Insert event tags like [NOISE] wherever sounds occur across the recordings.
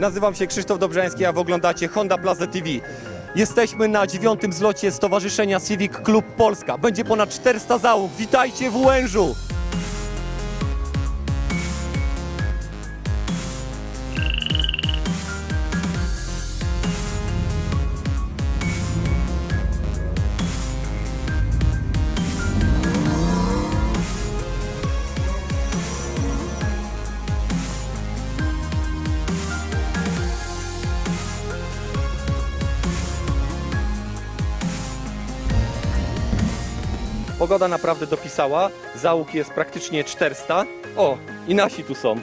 Nazywam się Krzysztof Dobrzański, a wy oglądacie Honda Plaza TV. Jesteśmy na dziewiątym zlocie Stowarzyszenia Civic Club Polska. Będzie ponad 400 załóg. Witajcie w Łężu! Pogoda naprawdę dopisała. Załóg jest praktycznie 400. O, i nasi tu są.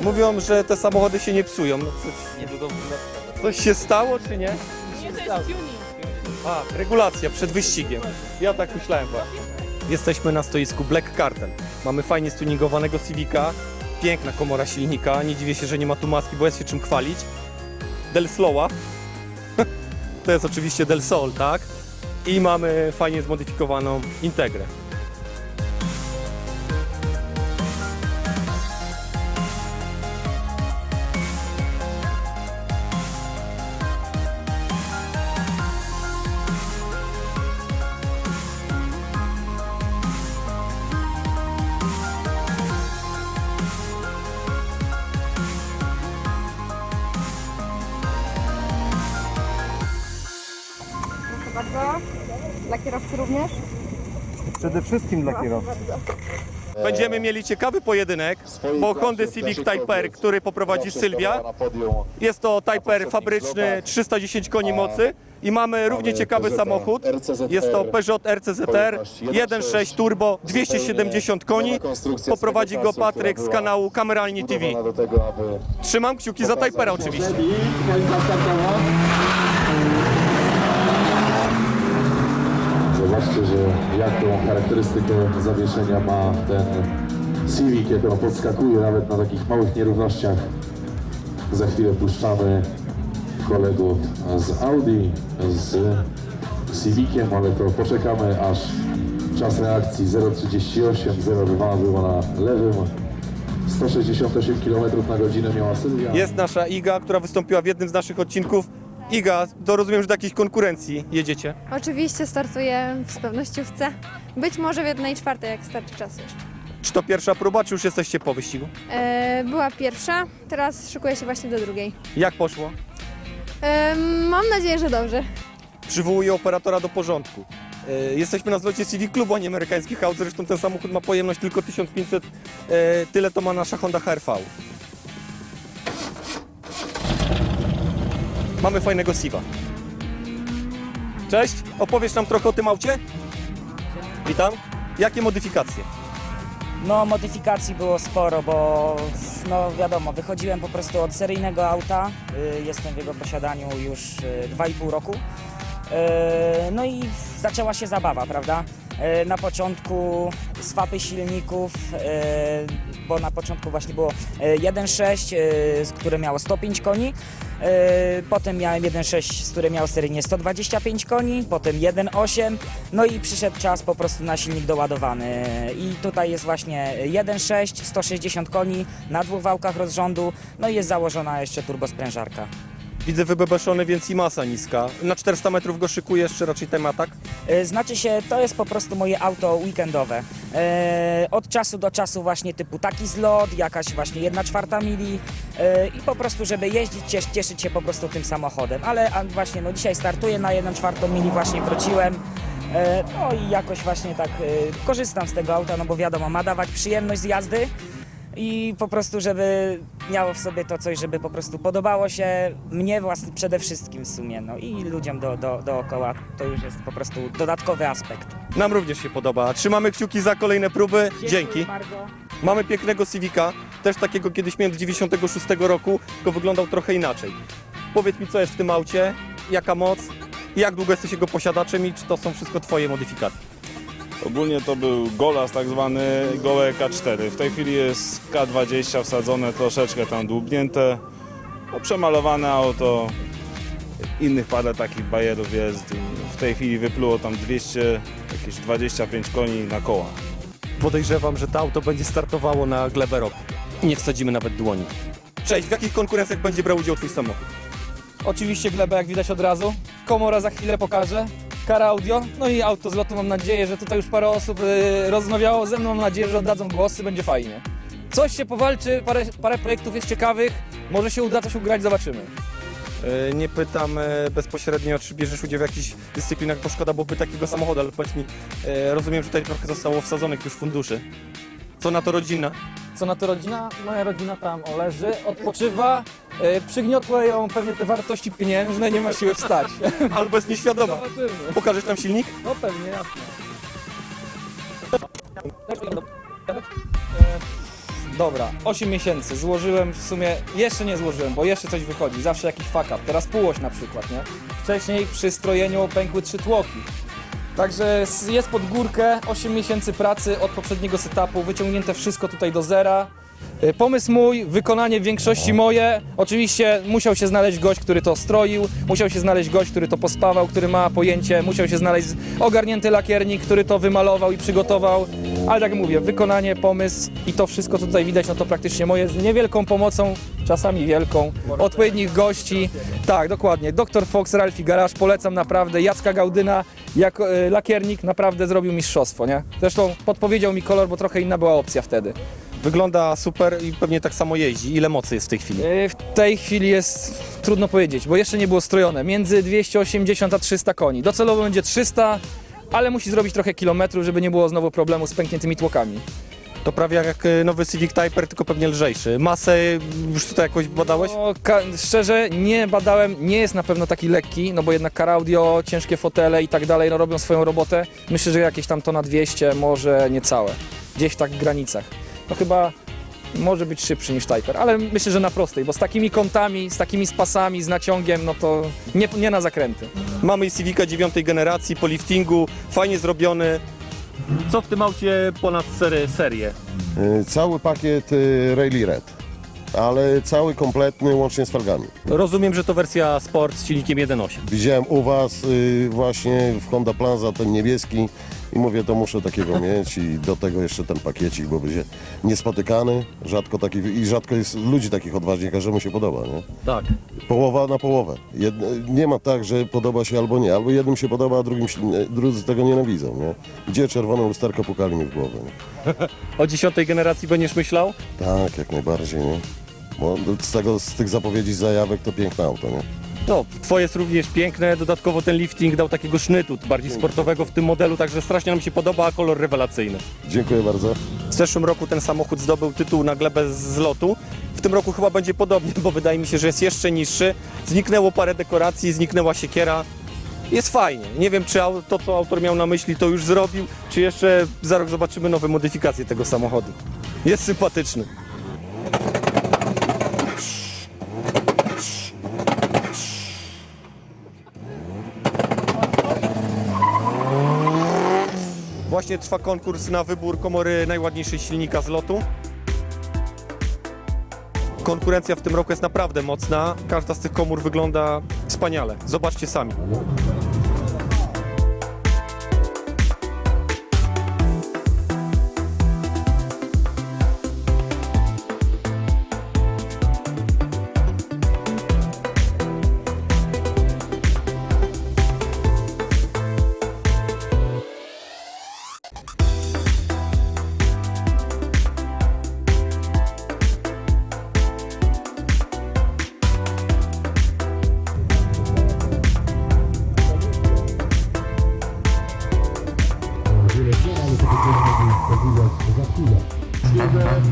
Mówią, że te samochody się nie psują. No, coś, coś się stało, czy nie? Nie, to jest tuning. A, regulacja przed wyścigiem. Ja tak myślałem właśnie. Jesteśmy na stoisku Black Cartel. Mamy fajnie stuningowanego Civica. Piękna komora silnika. Nie dziwię się, że nie ma tu maski, bo jest się czym chwalić. Del Slowa. [LAUGHS] to jest oczywiście Del Sol, tak? I mamy fajnie zmodyfikowaną Integrę. Bardzo. Dla kierowcy również. Przede wszystkim dla kierowcy. Będziemy mieli ciekawy pojedynek, bo Honda Civic Type R, który poprowadzi Sylwia, jest to Type R fabryczny 310 koni mocy i mamy równie ciekawy samochód. Jest to Peugeot RCZR 1.6 Turbo 270 koni. Poprowadzi go Patryk z kanału Kameralni TV. Trzymam kciuki za Type R oczywiście. Że jaką charakterystykę zawieszenia ma ten Civic, jak on podskakuje nawet na takich małych nierównościach. Za chwilę puszczamy kolegów z Audi, z Civiciem, ale to poczekamy aż czas reakcji 0,38, 0,2 było na lewym. 168 km na godzinę miała Sylwia. Jest nasza Iga, która wystąpiła w jednym z naszych odcinków. Iga, to rozumiem, że do jakiejś konkurencji jedziecie. Oczywiście startuję w spełnościówce. Być może w jednej czwartej, jak starczy czasu jeszcze. Czy to pierwsza próba, czy już jesteście po wyścigu? E, była pierwsza, teraz szykuję się właśnie do drugiej. Jak poszło? E, mam nadzieję, że dobrze. Przywołuję operatora do porządku. E, Jesteśmy na zlocie CV Klubu, a nie amerykańskich aut. Zresztą ten samochód ma pojemność tylko 1500. e, Tyle to ma nasza Honda HRV. Mamy fajnego Siva. Cześć, opowiesz nam trochę o tym aucie? Witam. Jakie modyfikacje? No, modyfikacji było sporo, bo no wiadomo, wychodziłem po prostu od seryjnego auta. y, Jestem w jego posiadaniu już y, 2,5 roku. Y, No i zaczęła się zabawa, prawda? Y, Na początku swapy silników, bo na początku właśnie było y, 1.6, y, z- które miało 105 koni. Y, Potem miałem 1.6, z który miał seryjnie 125 koni, potem 1.8, no i przyszedł czas po prostu na silnik doładowany. I tutaj jest właśnie 1.6, 160 koni na dwóch wałkach rozrządu, no i jest założona jeszcze turbosprężarka. Widzę wybebeszony, więc i masa niska. Na 400 metrów go szykujesz, czy raczej tematak? Y, Znaczy się, to jest po prostu moje auto weekendowe. E, Od czasu do czasu właśnie typu taki zlot, jakaś właśnie 1 czwarta mili e, i po prostu, żeby jeździć, ciesz, cieszyć się po prostu tym samochodem. Ale właśnie no dzisiaj startuję na 1 czwartą mili, właśnie wróciłem. E, No i jakoś właśnie tak e, korzystam z tego auta, no bo wiadomo, ma dawać przyjemność z jazdy i po prostu, żeby miało w sobie to coś, żeby po prostu podobało się mnie własny, przede wszystkim w sumie, no i ludziom do, do, dookoła. To już jest po prostu dodatkowy aspekt. Nam również się podoba. Trzymamy kciuki za kolejne próby. Dzięki. bardzo. Mamy pięknego Civica, też takiego kiedyś miałem z 96 roku, tylko wyglądał trochę inaczej. Powiedz mi, co jest w tym aucie, jaka moc, jak długo jesteś jego posiadaczem i czy to są wszystko twoje modyfikacje? Ogólnie to był Golas tak zwany, gołe K4. W tej chwili jest K20 wsadzone, troszeczkę tam dłubnięte. No, przemalowane auto. Innych parę takich bajerów jest. W tej chwili wypluło tam 200, jakieś 25 koni na koła. Podejrzewam, że to auto będzie startowało na glebę roku. Nie wsadzimy nawet dłoni. Cześć, w jakich konkurencjach będzie brał udział twój samochód? Oczywiście glebę jak widać od razu. Komora za chwilę pokaże. Kara audio, no i auto z lotu mam nadzieję, że tutaj już parę osób y, rozmawiało ze mną, mam nadzieję, że oddadzą głosy, będzie fajnie. Coś się powalczy, parę, parę projektów jest ciekawych, może się uda coś ugrać, zobaczymy. E, Nie pytam e, bezpośrednio, czy bierzesz udział w jakichś dyscyplinach, bo szkoda byłoby takiego samochodu, ale powiedz mi, e, rozumiem, że tutaj trochę zostało wsadzonych już funduszy. Co na to rodzina? Co na to rodzina? Moja rodzina tam o, leży, odpoczywa, y, przygniotły ją pewnie te wartości pieniężne, nie ma siły wstać. [LAUGHS] Albo jest nieświadoma. Zobaczymy. Pokażesz nam silnik? No pewnie, jasne. E, Dobra, 8 miesięcy. Złożyłem w sumie, jeszcze nie złożyłem, bo jeszcze coś wychodzi. Zawsze jakiś fuck up. Teraz półoś na przykład, nie? Wcześniej przy strojeniu pękły trzy tłoki. Także s- jest pod górkę, 8 miesięcy pracy od poprzedniego setupu, wyciągnięte wszystko tutaj do zera. Y, Pomysł mój, wykonanie w większości moje. Oczywiście musiał się znaleźć gość, który to stroił, musiał się znaleźć gość, który to pospawał, który ma pojęcie, musiał się znaleźć ogarnięty lakiernik, który to wymalował i przygotował. Ale tak jak mówię, wykonanie, pomysł i to wszystko co tutaj widać, no to praktycznie moje z niewielką pomocą, czasami wielką, odpowiednich gości. Tak, dokładnie. Dr Fox, Ralphie Garage, polecam naprawdę. Jacka Gaudyna jako y, lakiernik naprawdę zrobił mistrzostwo, nie? Zresztą podpowiedział mi kolor, bo trochę inna była opcja wtedy. Wygląda super i pewnie tak samo jeździ. Ile mocy jest w tej chwili? Y, W tej chwili jest trudno powiedzieć, bo jeszcze nie było strojone. Między 280 a 300 koni. Docelowo będzie 300, ale musi zrobić trochę kilometrów, żeby nie było znowu problemu z pękniętymi tłokami. To prawie jak e, nowy Civic Typer, tylko pewnie lżejszy. Masę już tutaj jakoś badałeś? No, ka- szczerze nie badałem, nie jest na pewno taki lekki, no bo jednak car audio, ciężkie fotele i tak dalej, no robią swoją robotę. Myślę, że jakieś tam tona 200, może niecałe. Gdzieś tak w granicach. No chyba może być szybszy niż Typer, ale myślę, że na prostej, bo z takimi kątami, z takimi spasami, z naciągiem, no to nie, nie na zakręty. Mamy Civica dziewiątej generacji po liftingu, fajnie zrobiony. Co w tym aucie ponad sery, serię? Y, Cały pakiet y, Rally Red, ale cały kompletny łącznie z felgami. Rozumiem, że to wersja Sport z silnikiem 1.8. Widziałem u Was y, właśnie w Honda Plaza ten niebieski i mówię, to muszę takiego mieć i do tego jeszcze ten pakiecik, bo będzie niespotykany, rzadko taki, i rzadko jest ludzi takich odważnych, każdemu się podoba, nie? Tak. Połowa na połowę. Jed, nie ma tak, że podoba się albo nie, albo jednym się podoba, a drugim się, drudzy tego nienawidzą, nie? Gdzie czerwone lusterko pukali mi w głowę, nie? [LAUGHS] O dziesiątej generacji będziesz myślał? Tak, jak najbardziej, nie? Bo z, tego, z tych zapowiedzi zajawek to piękne auto, nie? No, twoje jest również piękne, dodatkowo ten lifting dał takiego sznytu bardziej sportowego w tym modelu, także strasznie nam się podoba, a kolor rewelacyjny. Dziękuję bardzo. W zeszłym roku ten samochód zdobył tytuł na glebę z lotu. W tym roku chyba będzie podobnie, bo wydaje mi się, że jest jeszcze niższy. Zniknęło parę dekoracji, zniknęła siekiera. Jest fajnie. Nie wiem, czy au- to, co autor miał na myśli, to już zrobił, czy jeszcze za rok zobaczymy nowe modyfikacje tego samochodu. Jest sympatyczny. Właśnie trwa konkurs na wybór komory najładniejszej silnika z lotu. Konkurencja w tym roku jest naprawdę mocna. Każda z tych komór wygląda wspaniale. Zobaczcie sami. za chwilę. Zbiegamy.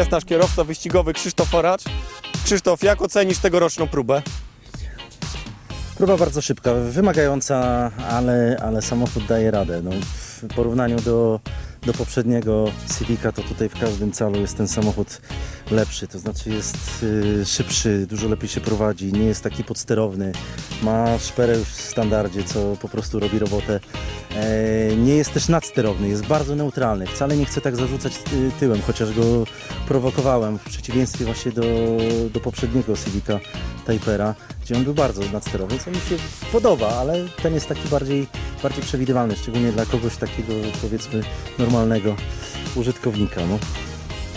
Jest nasz kierowca wyścigowy Krzysztof Oracz. Krzysztof, jak ocenisz tegoroczną próbę? Próba bardzo szybka, wymagająca, ale, ale samochód daje radę. No, w porównaniu do, do poprzedniego Civica, to tutaj w każdym calu jest ten samochód lepszy. To znaczy jest y, szybszy, dużo lepiej się prowadzi, nie jest taki podsterowny. Ma szperę już w standardzie, co po prostu robi robotę. E, nie jest też nadsterowny, jest bardzo neutralny. Wcale nie chcę tak zarzucać y, tyłem, chociaż go prowokowałem w przeciwieństwie właśnie do, do poprzedniego Civica Typera, gdzie on był bardzo nadsterowy, co mi się podoba, ale ten jest taki bardziej, bardziej przewidywalny, szczególnie dla kogoś takiego powiedzmy normalnego użytkownika. No.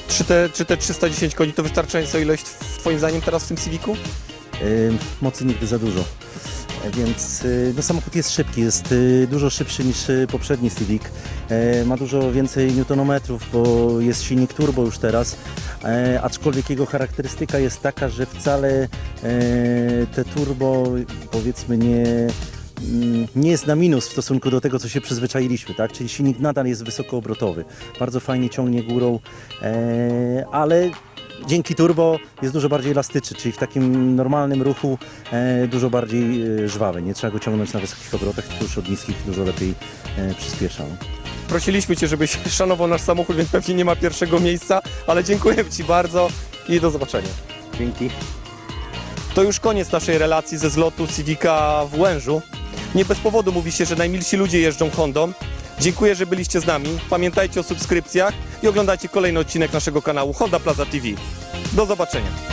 Czy te, czy te 310 koni to wystarczająca ilość w- Twoim zdaniem teraz w tym Civicu? Ym, mocy nigdy za dużo. E, Więc y, no, samochód jest szybki, jest y, dużo szybszy niż y, poprzedni Civic. E, Ma dużo więcej newtonometrów, bo jest silnik turbo już teraz. E, Aczkolwiek jego charakterystyka jest taka, że wcale e, te turbo powiedzmy nie, nie jest na minus w stosunku do tego, co się przyzwyczailiśmy, tak? Czyli silnik nadal jest wysokoobrotowy. Bardzo fajnie ciągnie górą, e, ale dzięki turbo jest dużo bardziej elastyczny, czyli w takim normalnym ruchu e, dużo bardziej e, żwawy. Nie trzeba go ciągnąć na wysokich obrotach, tylko już od niskich dużo lepiej e, przyspiesza. Prosiliśmy Cię, żebyś [LAUGHS] szanował nasz samochód, więc pewnie nie ma pierwszego miejsca, ale dziękuję Ci bardzo i do zobaczenia. Dzięki. To już koniec naszej relacji ze zlotu Civica w Łężu. Nie bez powodu mówi się, że najmilsi ludzie jeżdżą Hondą. Dziękuję, że byliście z nami. Pamiętajcie o subskrypcjach i oglądajcie kolejny odcinek naszego kanału Honda Plaza TV. Do zobaczenia.